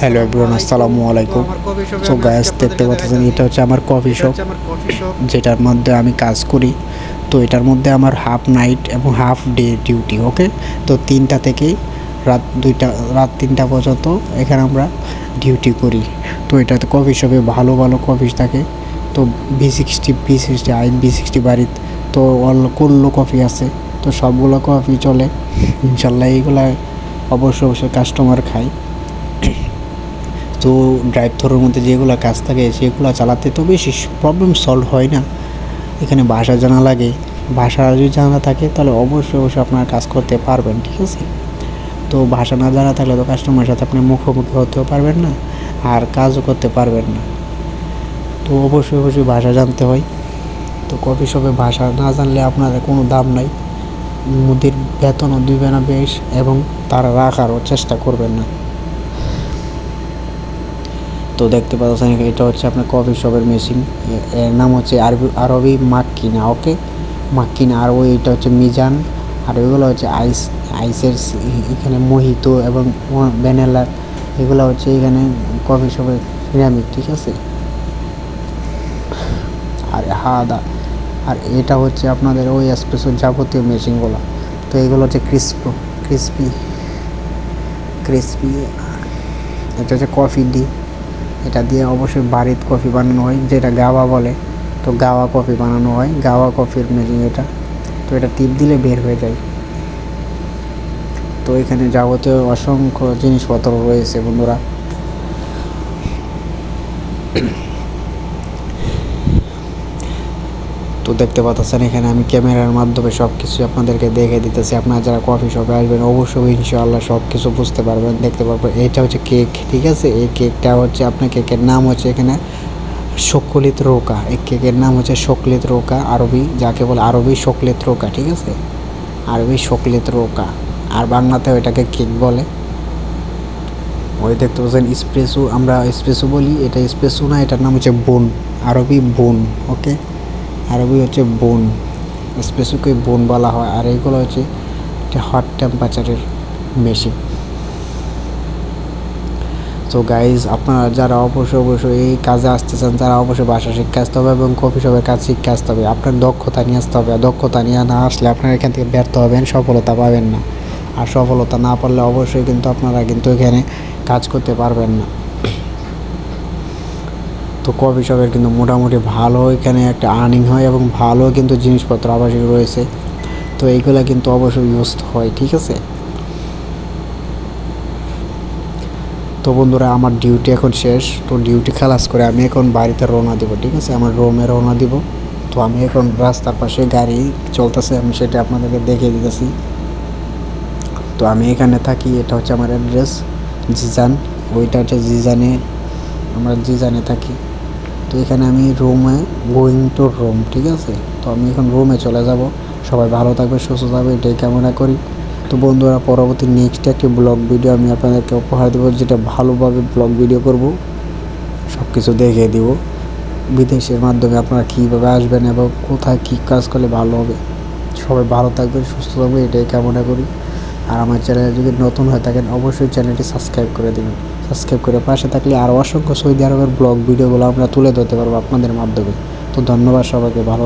Hello everyone আসসালামু আলাইকুম so gas দেখতে পাচ্ছেন এটা হচ্ছে আমার কফি শপ যেটার মধ্যে আমি কাজ করি। তো এটার মধ্যে আমার হাফ নাইট এবং হাফ ডে ডিউটি ওকে তো তিনটা থেকে রাত দুইটা রাত তিনটা পর্যন্ত এখানে আমরা ডিউটি করি। তো এটাতে কফি শপে ভালো ভালো কফি থাকে। তো B sixty B sixty I B sixty বাড়িতে তো অল করল কফি আছে। তো সবগুলো কফি চলে। ইনশাল্লাহ এইগুলা অবশ্যই অবশ্যই কাস্টমার খায়। তো ড্রাইভ থ্রোর মধ্যে যেগুলো কাজ থাকে, সেগুলো চালাতে তো বেশি প্রবলেম সলভ হয় না। এখানে ভাষা জানা লাগে। ভাষা যদি জানা থাকে, তাহলে অবশ্যই অবশ্যই আপনার কাজ করতে পারবেন, ঠিক আছে? তো ভাষা না জানা থাকলে তো কাস্টমারের সাথে আপনি মুখোমুখি হতেও পারবেন না, আর কাজও করতে পারবেন না। তো অবশ্যই অবশ্যই ভাষা জানতে হয়। তো কফি শপে ভাষা না জানলে আপনাদের কোনো দাম নাই। মুদির বেতনও দিবে না বেশ, এবং তারা রাখারও চেষ্টা করবেন না। তো দেখতে পাচ্ছেন এটা হচ্ছে আপনার কফি শপের মেশিন। এর নাম হচ্ছে আরবি আরবি মাক্কিনা, ওকে? মাক্কিনা, আর ওই এটা হচ্ছে মিজান, আর ওইগুলো হচ্ছে আইস, আইসের এখানে মোহিত এবং ভ্যানিলা, এগুলো হচ্ছে এখানে কফি শপের সিরামিক, ঠিক আছে? আর হাদা, আর এটা হচ্ছে আপনাদের ওই এসপ্রেসোর যাবতীয় মেশিনগুলো। তো এগুলো হচ্ছে ক্রিস্প ক্রিসপি ক্রিসপি এটা হচ্ছে কফি ডি এটা দিয়ে অবশ্যই বাড়ির কফি বানানো হয়, যেটা গাওয়া বলে। তো গাওয়া কফি বানানো হয়, গাওয়া কফির মেশিন এটা। তো এটা টিপ দিলে বের হয়ে যায়। তো এখানে যাবতীয় অসংখ্য জিনিসপত্র রয়েছে বন্ধুরা। তো দেখতে পাচ্ছেন এখানে আমি ক্যামেরার মাধ্যমে সব কিছু আপনাদেরকে দেখে দিতেছি। আপনারা যারা কফি শপে আসবেন, অবশ্যই ইনশাআল্লাহ সব কিছু বুঝতে পারবেন, দেখতে পারবেন। এটা হচ্ছে কেক, ঠিক আছে? এই কেকটা হচ্ছে আপনার কেকের নাম হচ্ছে এখানে শকলিত রোকা। এই কেকের নাম হচ্ছে শকলিত রোকা, আরবি যাকে বলে আরবি শকলিত রোকা, ঠিক আছে? আরবি শকলিত রোকা। আর বাংলাতেও এটাকে কেক বলে। ওই দেখতে পাচ্ছেন স্প্রেসো আমরা স্প্রেসো বলি, এটা স্প্রেসো না, এটার নাম হচ্ছে বোন, আরবি বোন ওকে আরবি হচ্ছে বোন স্পেসিফিক বোন বলা হয়। আর এইগুলো হচ্ছে একটা হট টেম্পারেচারের মেশিন তো গাইজ আপনারা যারা অবশ্যই অবশ্যই এই কাজে আসতে চান তারা অবশ্যই ভাষা শিক্ষা আসতে হবে এবং কফি শপের কাজ শিক্ষা আসতে হবে, আপনার দক্ষতা নিয়ে আসতে হবে। দক্ষতা নিয়ে না আসলে আপনারা এখান থেকে ব্যর্থ হবেন, সফলতা পাবেন না। আর সফলতা না পারলে অবশ্যই কিন্তু আপনারা কিন্তু এখানে কাজ করতে পারবেন না। তো কফি শপের কিন্তু মোটামুটি ভালো, এখানে একটা আর্নিং হয় এবং ভালো কিন্তু জিনিসপত্র আবাসিক রয়েছে। তো এইগুলা কিন্তু অবশ্যই ইউজ হয়, ঠিক আছে? তো বন্ধুরা, আমার ডিউটি এখন শেষ। তো ডিউটি খালাস করে আমি এখন বাড়িতে রওনা দিব, ঠিক আছে? আমার রোমে রওনা দিব। তো আমি এখন রাস্তার পাশে গাড়ি চলতেছে, আমি সেটা আপনাদেরকে দেখিয়ে দিতেছি। তো আমি এখানে থাকি, এটা হচ্ছে আমার অ্যাড্রেস জিজান। ওইটা হচ্ছে জিজানে, আমরা জিজানে থাকি। তো এখানে আমি রুমে গোয়িং টু রুম ঠিক আছে? তো আমি এখন রুমে চলে যাব। সবাই ভালো থাকবে, সুস্থ থাকবে, এটাই কামনা করি। তো বন্ধুরা, পরবর্তী নেক্সট একটি ব্লগ ভিডিও আমি আপনাদেরকে উপহার দেবো, যেটা ভালোভাবে ব্লগ ভিডিও করব। সব কিছু দেখিয়ে দিব। বিদেশের মাধ্যমে আপনারা কীভাবে আসবেন এবং কোথায় কী কাজ করলে ভালো হবে। সবাই ভালো থাকবেন সুস্থ থাকবে, এটাই কামনা করি। আর আমার চ্যানেলে যদি নতুন হয়ে থাকেন, অবশ্যই চ্যানেলটি সাবস্ক্রাইব করে দেবেন। সাবস্ক্রাইব করে পাশে থাকলে আরও অসংখ্য সৌদি আরবের ব্লগ ভিডিওগুলো আমরা তুলে ধরতে পারব আপনাদের মাধ্যমে। তো ধন্যবাদ সবাইকে, ভালো